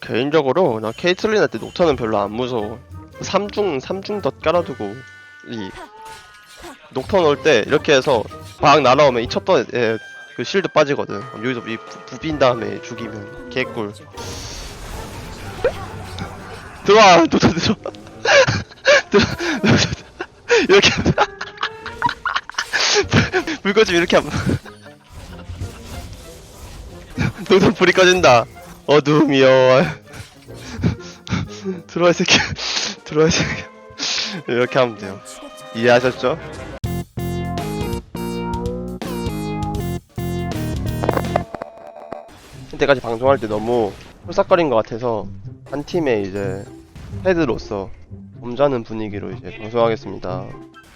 개인적으로 나 케이틀린한테 녹턴은 별로 안 무서워. 3중 3중 덧 깔아두고 이 녹턴 올 때 이렇게 해서 막 날아오면 이 첫번에 그 실드 빠지거든. 그럼 여기서 이 부- 부빈 다음에 죽이면 개꿀. 들어와 녹턴 들어 들어 이렇게 불 꺼지면 이렇게 하면 녹턴 불이 꺼진다 어둠이여 들어와 이 새끼. 들어와 이 새끼. 이렇게 하면 돼요. 이해하셨죠? 이때까지 방송할 때 너무 홀싹거린 것 같아서 한 팀의 이제 헤드로서 점잖은 분위기로 이제 방송하겠습니다.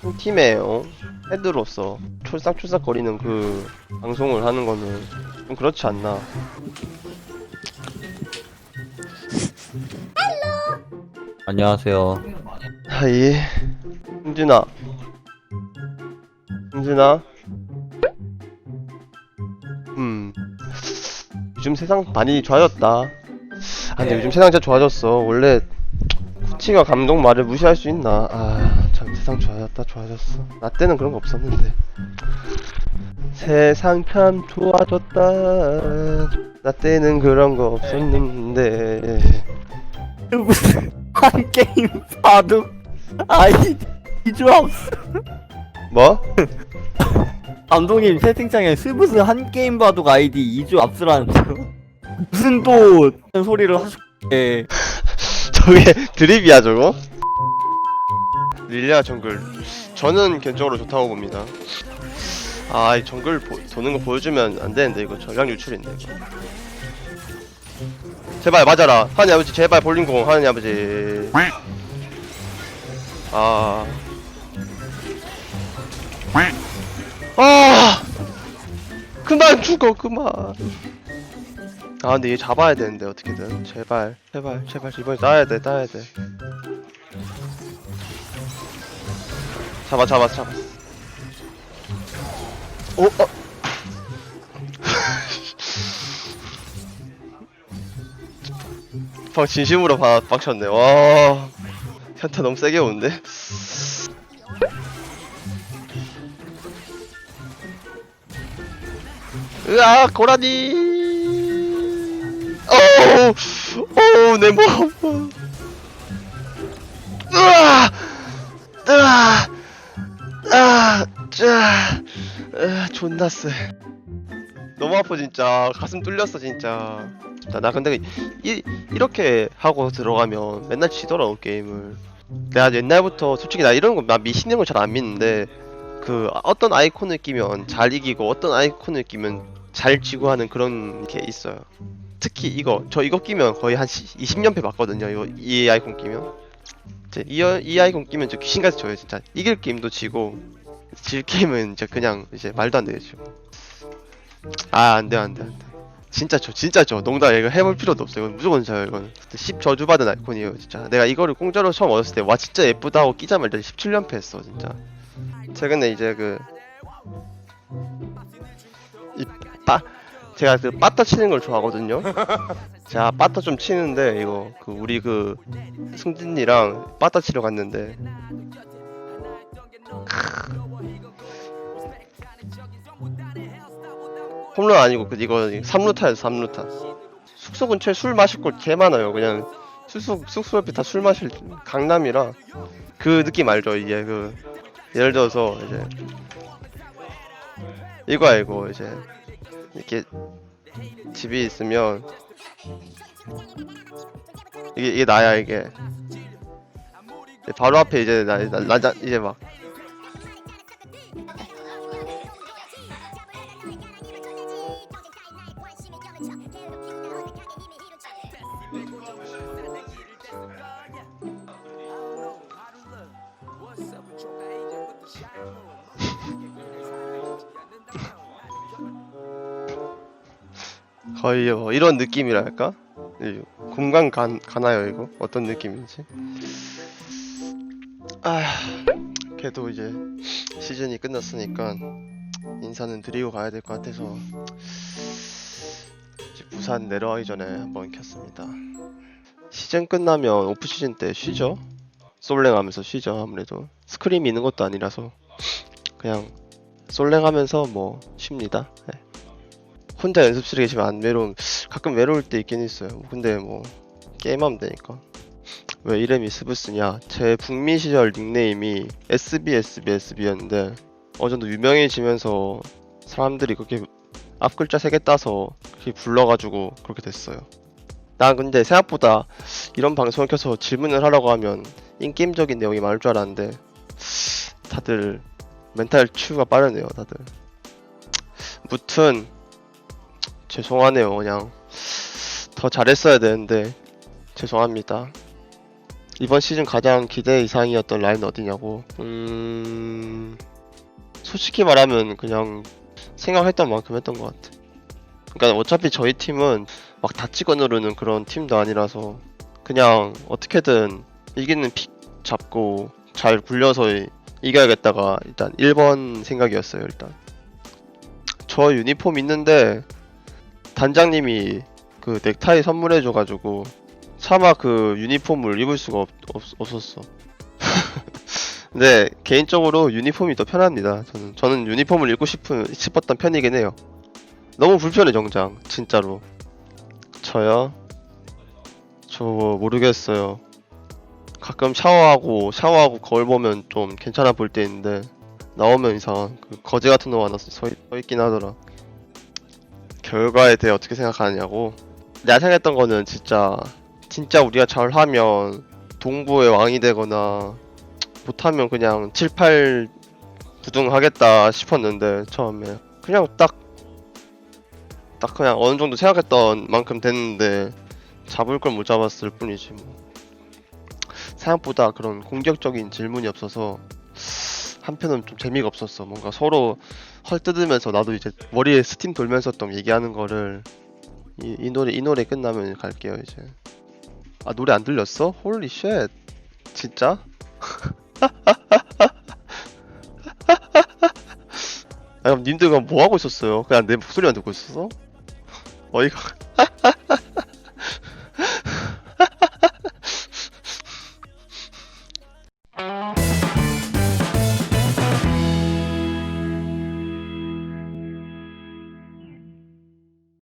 한 팀의 어? 헤드로서 촐싹촐싹거리는 그 방송을 하는 거는 좀 그렇지 않나 안녕하세요. 하이. 흥진아. 흥진아. 음. 요즘 세상 많이 좋아졌다. 아 근데 요즘 세상 진짜 좋아졌어. 원래 코치가 감독 말을 무시할 수 있나? 아 참 세상 좋아졌다 좋아졌어. 나 때는 그런 거 없었는데. 세상 참 좋아졌다. 나 때는 그런 거 없었는데 한 게임 바둑 아이디 이주하우스 뭐? 감독님 채팅창에 스브스 한 게임 바둑 아이디 이주 압수라는데요? 무슨 또 소리를 하셨게 저게 드립이야 저거? 릴리아 정글 저는 개인적으로 좋다고 봅니다 아이 정글 보, 도는 거 보여주면 안 되는데 이거 전략 유출인데 이거 제발 맞아라. 하느니 아버지 제발 볼링공 하느니 아버지. 아. 아! 그만 죽어 그만. 아 근데 얘 잡아야 되는데 어떻게든. 제발 제발 제발. 이번에 따야 돼 따야 돼. 잡아 잡아 잡아. 오 어. 방 진심으로 봐 빡쳤네. 와. 현타 너무 세게 오는데? 으아 고라니. 어우 내몸 으아 으아 아, 짜, 으, 존나 쎄. 너무 아파 진짜. 가슴 뚫렸어 진짜. 나, 나 근데 이, 이렇게 하고 들어가면 맨날 지더라고 게임을. 내가 옛날부터 솔직히 나 이런 거나 미신는 걸 잘 안 믿는데 그 어떤 아이콘을 끼면 잘 이기고 어떤 아이콘을 끼면 잘 지고 하는 그런 게 있어요. 특히 이거 저 이거 끼면 거의 한 20년패 봤거든요. 이거 이 아이콘 끼면. 이, 이 아이콘 끼면 저 귀신같이 져요 진짜 이길 게임도 지고 질 게임은 이제 그냥 이제 말도 안 되죠 아 안돼 안돼 안돼. 진짜 저 진짜 저 농담 이거 해볼 필요도 없어요. 이건 무조건 져요 이건 10 저주받은 아이콘이에요 진짜. 내가 이거를 공짜로 처음 얻었을 때 와 진짜 예쁘다 하고 끼자마자 17연패 했어 진짜. 최근에 이제 그 이 빠, 제가 그 빠따 치는 걸 좋아하거든요? 제가 빠따 좀 치는데 이거 그 우리 그 승진이랑 빠따 치러 갔는데 홈런 아니고 그 이거 3루타였어 3루타. 숙소 근처에 술 마실 곳 개 많아요. 그냥 숙소 숙소 옆에 다 술 마실 강남이라 그 느낌 알죠? 이게 그 예를 들어서 이제 이거 알고 이제 이렇게 집이 있으면 이게 이게 나야 이게. 바로 앞에 이제 나, 나, 나, 나 이제 막 거의 뭐 이런 느낌이랄까? 이 공간 가, 가나요 이거? 어떤 느낌인지? 아, 걔도 이제 시즌이 끝났으니까 인사는 드리고 가야 될 것 같아서 부산 내려가기 전에 한번 켰습니다. 시즌 끝나면 오프 시즌 때 쉬죠. 솔랭하면서 쉬죠 아무래도 스크림이 있는 것도 아니라서 그냥 솔랭하면서 뭐 쉽니다. 네. 혼자 연습실에 계시면 안 외로운 가끔 외로울 때 있긴 있어요. 근데 뭐 게임하면 되니까. 왜 이름이 스브스냐? 제 북미 시절 닉네임이 SBSBSB였는데 어느 정도 유명해지면서 사람들이 그렇게 앞 글자 세 개 따서 그렇게 불러가지고 그렇게 됐어요. 난 근데 생각보다 이런 방송을 켜서 질문을 하라고 하면 인게임적인 내용이 많을 줄 알았는데 다들 멘탈 치유가 빠르네요, 다들. 무튼 죄송하네요, 그냥 더 잘했어야 되는데 죄송합니다. 이번 시즌 가장 기대 이상이었던 라인 어디냐고? 음, 솔직히 말하면 그냥 생각했던 만큼 했던 것 같아. 그러니까 어차피 저희 팀은 막다 찍어 누르는 그런 팀도 아니라서 그냥 어떻게든 이기는 픽 잡고 잘 굴려서 이겨야겠다가 일단 1번 생각이었어요 일단. 저 유니폼 있는데 단장님이 그 넥타이 선물해줘가지고 차마 그 유니폼을 입을 수가 없, 없, 없었어. 근데 개인적으로 유니폼이 더 편합니다 저는. 저는 유니폼을 입고 싶은, 싶었던 편이긴 해요 너무 불편해 정장. 진짜로. 저요? 저 모르겠어요. 가끔 샤워하고 샤워하고 거울 보면 좀 괜찮아 보일 때 있는데 나오면 이상 그 거지 같은 놈 하나 서, 있- 서 있긴 하더라. 결과에 대해 어떻게 생각하느냐고. 내가 생각했던 거는 진짜 진짜 우리가 잘하면 동부의 왕이 되거나 못하면 그냥 7, 8 부등 하겠다 싶었는데 처음에 그냥 딱 딱 그냥 어느 정도 생각했던 만큼 됐는데 잡을 걸 못 잡았을 뿐이지 뭐 생각보다 그런 공격적인 질문이 없어서 한편은 좀 재미가 없었어 뭔가 서로 헐뜯으면서 나도 이제 머리에 스팀 돌면서 좀 얘기하는 거를 이, 이 노래 이 노래 끝나면 갈게요 이제 아 노래 안 들렸어? 홀리 쉣 진짜? 아 그럼 님들 그럼 뭐 하고 있었어요? 그냥 내 목소리만 듣고 있었어? 어이가